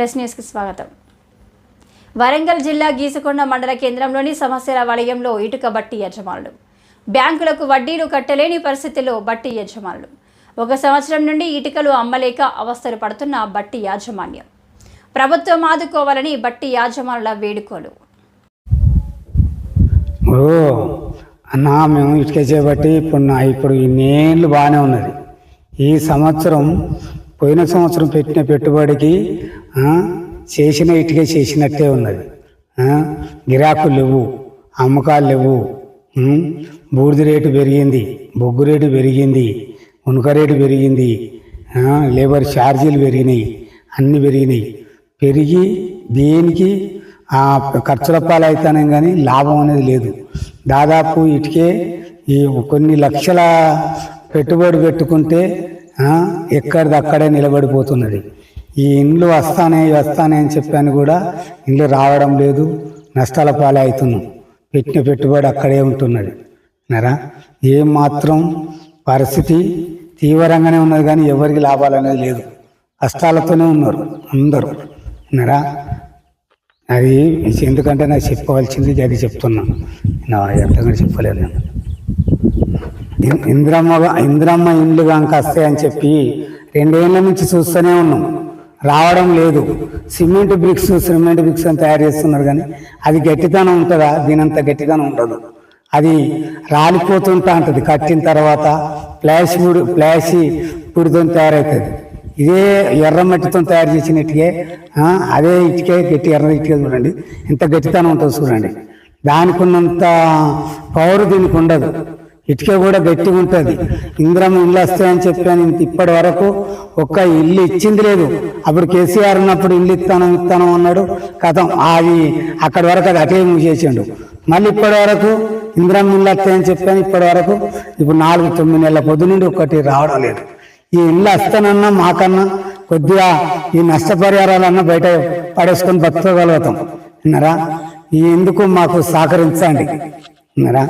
Press న్యూస్కి స్వాగతం. వరంగల్ జిల్లా గీసుకొండ మండల కేంద్రంలోని సమస్యల వలయంలో ఇటుక బట్టి యజమానులు. బ్యాంకులకు వడ్డీలు కట్టలేని పరిస్థితిలో బట్టి యజమానులు. ఒక సంవత్సరం నుండి ఇటుకలు అమ్మలేక అవస్థలు పడుతున్న బట్టి యాజమాన్యం. ప్రభుత్వం ఆదుకోవాలని బట్టి యాజమానుల వేడుకోలు. ఓ అన్నా మేము ఇటుక చేపట్టి ఇప్పుడు నా ఇప్పుడు ఇన్నేళ్ళు బాగానే ఉన్నది. ఈ సంవత్సరం పోయిన సంవత్సరం పెట్టిన పెట్టుబడికి చేసిన ఇటుక చేసినట్టే ఉన్నది. గిరాకులు లేవు అమ్మకాలు లేవు. బూడిద రేటు పెరిగింది బొగ్గు రేటు పెరిగింది ఉనుక రేటు పెరిగింది లేబర్ ఛార్జీలు పెరిగినాయి అన్నీ పెరిగినాయి. పెరిగి దేనికి? ఆ ఖర్చుల పాలవుతానే కానీ లాభం అనేది లేదు. దాదాపు ఇటుకే ఈ కొన్ని లక్షల పెట్టుబడి పెట్టుకుంటే ఎక్కడిదక్కడే ఎక్కడిది అక్కడే నిలబడిపోతున్నది. ఈ ఇండ్లు వస్తానే వస్తానే అని చెప్పాను కూడా ఇండ్లు రావడం లేదు నష్టాల పాలే అవుతున్నాం పెట్టిన పెట్టుబడి అక్కడే ఉంటున్నది. నరా? ఏం మాత్రం పరిస్థితి తీవ్రంగానే ఉన్నది కానీ ఎవరికి లాభాలు అనేది లేదు. కష్టాలతోనే ఉన్నారు అందరూ. నరా? అది ఎందుకంటే నాకు చెప్పవలసింది అది చెప్తున్నాను ఎంతగా చెప్పలేదు నేను. ఇంద్రమ్మ ఇంద్రమ్మ ఇండ్లు కనుక వస్తాయని చెప్పి రెండేళ్ళ నుంచి చూస్తూనే ఉన్నాం. రావడం లేదు. సిమెంట్ బ్రిక్స్ సిమెంట్ బ్రిక్స్ అని తయారు చేస్తున్నారు కానీ అది గట్టితనం ఉంటుందా? దీనంత గట్టితనం ఉండదు. అది రాలిపోతుంటా ఉంటుంది కట్టిన తర్వాత ప్లాష్ పుడి ప్లాష్ పుడితో తయారవుతుంది. ఇదే ఎర్ర మట్టితో తయారు చేసిన ఇటుకే అదే ఇటుకే గట్టి ఎర్ర ఇటుకే చూడండి. ఎంత గట్టితనం ఉంటుందో చూడండి. దానికి ఉన్నంత పవర్ దీనికి ఉండదు. ఇటుక కూడా గట్టిగా ఉంటుంది. ఇంద్రం ఇల్లు వస్తాయని చెప్పాను ఇంత ఇప్పటి వరకు. ఒక్క ఇల్లు ఇచ్చింది లేదు. అప్పుడు కేసీఆర్ ఉన్నప్పుడు ఇల్లు ఇస్తాను ఇస్తాను అన్నాడు. కథం అది అక్కడి వరకు అది అటే మూసేసిండు. మళ్ళీ ఇప్పటి వరకు ఇంద్రం ఇల్లు వస్తాయని చెప్పాను ఇప్పటి వరకు. ఇప్పుడు నాలుగు తొమ్మిది నెలల పొద్దు నుండి ఒకటి రావడం లేదు ఈ ఇల్లు వస్తానన్నా మాకన్నా కొద్దిగా ఈ నష్టపరిహారాలన్నా బయట పడేసుకొని బతకగలుగుతాం. విన్నారా? ఎందుకు మాకు సహకరించండి? విన్నారా?